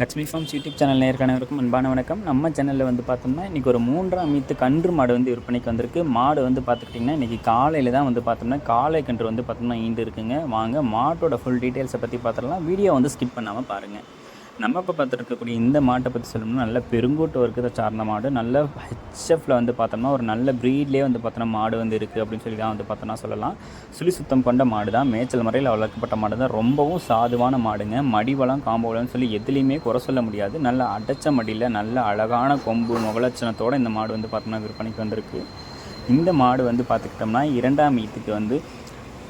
Lakshmi farms YouTube channel நேர்காணவருக்கும் அன்பான வணக்கம். நம்ம சேனலில் வந்து பார்த்தோம்னா இன்றைக்கி ஒரு மூன்றாம் மீத்து கன்று மாடு வந்து விற்பனைக்கு வந்திருக்கு. மாடு வந்து பார்த்துக்கிட்டிங்கன்னா இன்றைக்கி காலையில் தான் வந்து பார்த்தோம்னா காலை கன்று வந்து பார்த்தோம்னா ஈண்டு இருக்குங்க. வாங்க மாட்டோட ஃபுல் டீட்டெயில்ஸை பற்றி பார்த்துடலாம். வீடியோ வந்து ஸ்கிப் பண்ணாமல் பாருங்கள் நம்ம இப்போ பார்த்துருக்கக்கூடிய இந்த மாட்டை பற்றி சொல்லணும்னா நல்ல பெருங்கூட்டு வர்க்கத்தை சார்ந்த மாடு நல்ல ஹெச்எஃப்பில் வந்து பார்த்தோம்னா ஒரு நல்ல ப்ரீட்லேயே வந்து பார்த்தோன்னா மாடு வந்து இருக்குது அப்படின்னு சொல்லி தான் வந்து பார்த்தோம்னா சொல்லலாம். சுழி சுத்தம் கொண்ட மாடு தான் மேய்ச்சல் முறையில் வளர்க்கப்பட்ட மாடு தான் ரொம்பவும் சாதுவான மாடுங்க. மடிவளம் காம்பவளம்னு சொல்லி எதுலேயுமே குறை சொல்ல முடியாது. நல்ல அடைச்ச மடியில் நல்ல அழகான கொம்பு முகலட்சணத்தோடு இந்த மாடு வந்து பார்த்தோம்னா விற்பனைக்கு வந்திருக்கு. இந்த மாடு வந்து பார்த்துக்கிட்டோம்னா இரண்டாம் ஈத்துக்கு வந்து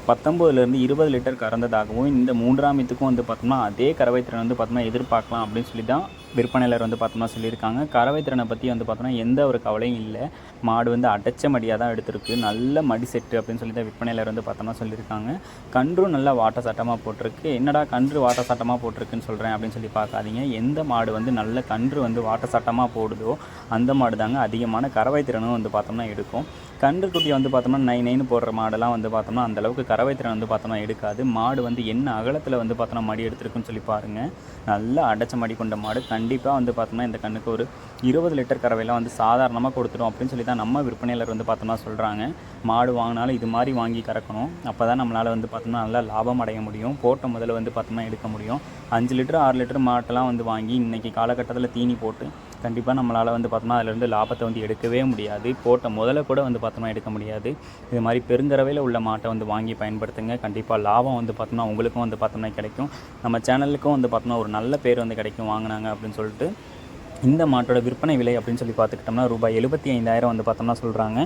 பத்தொம்போதுலேருந்து இருபது லிட்டர் கறந்ததாகவும் இந்த மூன்றாம் இதுக்கும் வந்து பார்த்தோம்னா அதே கறவை திறன் வந்து பார்த்தோம்னா எதிர்பார்க்கலாம் அப்படின்னு சொல்லி தான் விற்பனையாளர் வந்து பார்த்தோம்னா சொல்லியிருக்காங்க. கறவை திறனை பற்றி வந்து பார்த்தோம்னா எந்த ஒரு கவலையும் இல்லை. மாடு வந்து அடைச்ச மடியாக தான் எடுத்திருக்கு. நல்ல மடி செட்டு அப்படின்னு சொல்லி தான் விற்பனையாளர் வந்து பார்த்தோம்னா சொல்லியிருக்காங்க. கன்றும் நல்லா வாட்ட சட்டமாக போட்டிருக்கு. என்னடா கன்று வாட்ட சட்டமாக போட்டிருக்குன்னு சொல்கிறேன் அப்படின்னு சொல்லி பார்க்காதீங்க. எந்த மாடு வந்து நல்ல கன்று வந்து வாட்ட சட்டமாக போடுதோ அந்த மாடு தாங்க அதிகமான கறவை திறனும் வந்து பார்த்தோம்னா எடுக்கும். கன்று குட்டி வந்து பார்த்தோம்னா நை நைன்னு போடுற மாடெல்லாம் வந்து பார்த்தோம்னா அந்த அளவுக்கு கறவை திறன் வந்து பார்த்தோம்னா எடுக்காது. மாடு வந்து என்ன அகலத்தில் வந்து பார்த்தோம்னா மடி எடுத்திருக்குன்னு சொல்லி பாருங்கள் நல்லா அடைச்ச மடி கொண்ட மாடு. கண்டிப்பாக வந்து பார்த்தோம்னா இந்த கண்ணுக்கு ஒரு இருபது லிட்டர் கறவையெல்லாம் வந்து சாதாரணமாக கொடுத்துடும் அப்படின்னு சொல்லி தான் நம்ம விற்பனையாளர் வந்து பார்த்தோம்னா சொல்கிறாங்க மாடு வாங்கினாலும் இது மாதிரி வாங்கி கறக்கணும். அப்போ தான் நம்மளால் வந்து பார்த்தோம்னா நல்லா லாபம் அடைய முடியும். போட்ட முதல்ல வந்து பார்த்தோம்னா எடுக்க முடியும். அஞ்சு லிட்டர் ஆறு லிட்டர் மாட்டெல்லாம் வந்து வாங்கி இன்றைக்கி காலகட்டத்தில் தீனி போட்டு கண்டிப்பாக நம்மளால் வந்து பார்த்தோம்னா அதிலேருந்து லாபத்தை வந்து எடுக்கவே முடியாது. போட்ட முதல்ல கூட வந்து பார்த்தோம்னா எடுக்க முடியாது. இது மாதிரி பெருந்தரவையில் உள்ள மாட்டை வந்து வாங்கி பயன்படுத்துங்க. கண்டிப்பாக லாபம் வந்து பார்த்தோம்னா உங்களுக்கும் வந்து பார்த்தோம்னா கிடைக்கும். நம்ம சேனலுக்கும் வந்து பார்த்தோம்னா ஒரு நல்ல பேர் வந்து கிடைக்கும் வாங்கினாங்க அப்படின்னு சொல்லிட்டு இந்த மாட்டோட விற்பனை விலை அப்படின்னு சொல்லி பார்த்துக்கிட்டோம்னா ரூபாய் எழுபத்தி ஐந்தாயிரம் வந்து பார்த்தோம்னா சொல்கிறாங்க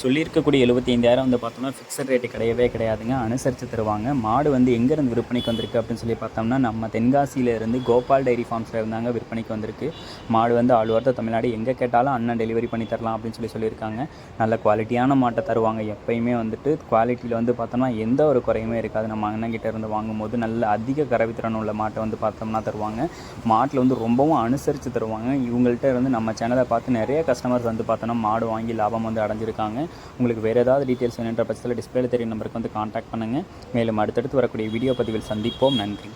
சொல்லியிருக்கக்கூடிய எழுபத்தி ஐந்தாயிரம் வந்து பார்த்தோம்னா ஃபிக்ஸட் ரேட்டு கிடையவே கிடையாதுங்க. அனுசரித்து தருவாங்க. மாடு வந்து எங்கேருந்து விற்பனைக்கு வந்திருக்கு அப்படின்னு சொல்லி பார்த்தோம்னா நம்ம தென்காசியிலேருந்து கோபால் டைரி ஃபார்ம்ஸில் இருந்தாங்க விற்பனைக்கு வந்திருக்கு. மாடு வந்து ஆள் தமிழ்நாடு எங்கே கேட்டாலும் அண்ணன் டெலிவரி பண்ணி தரலாம் அப்படின்னு சொல்லி சொல்லியிருக்காங்க. நல்ல குவாலிட்டியான மாட்டை தருவாங்க. எப்பயுமே வந்துட்டு குவாலிட்டியில் வந்து பார்த்தோம்னா எந்த ஒரு குறையுமே இருக்காது. நம்ம அண்ணன்கிட்ட இருந்து வாங்கும்போது நல்ல அதிக கரவித்திறன் உள்ள மாட்டை வந்து பார்த்தோம்னா தருவாங்க. மாட்டில் வந்து ரொம்பவும் அனுசரித்து தருவாங்க. இவங்கள்ட்ட இருந்து நம்ம சேனலை பார்த்து நிறைய கஸ்டமர்ஸ் வந்து பார்த்தோன்னா மாடு வாங்கி லாபம் வந்து அடைஞ்சிருக்காங்க. உங்களுக்கு வேறு ஏதாவது டீட்டெயில்ஸ் வேணுன்ற பட்சத்தில் டிஸ்பிளேல தெரியும் நம்பருக்கு வந்து காண்டாக்ட் பண்ணுங்கள். மேலும் அடுத்தடுத்து வரக்கூடிய வீடியோ பதிவில் சந்திப்போம். நன்றி.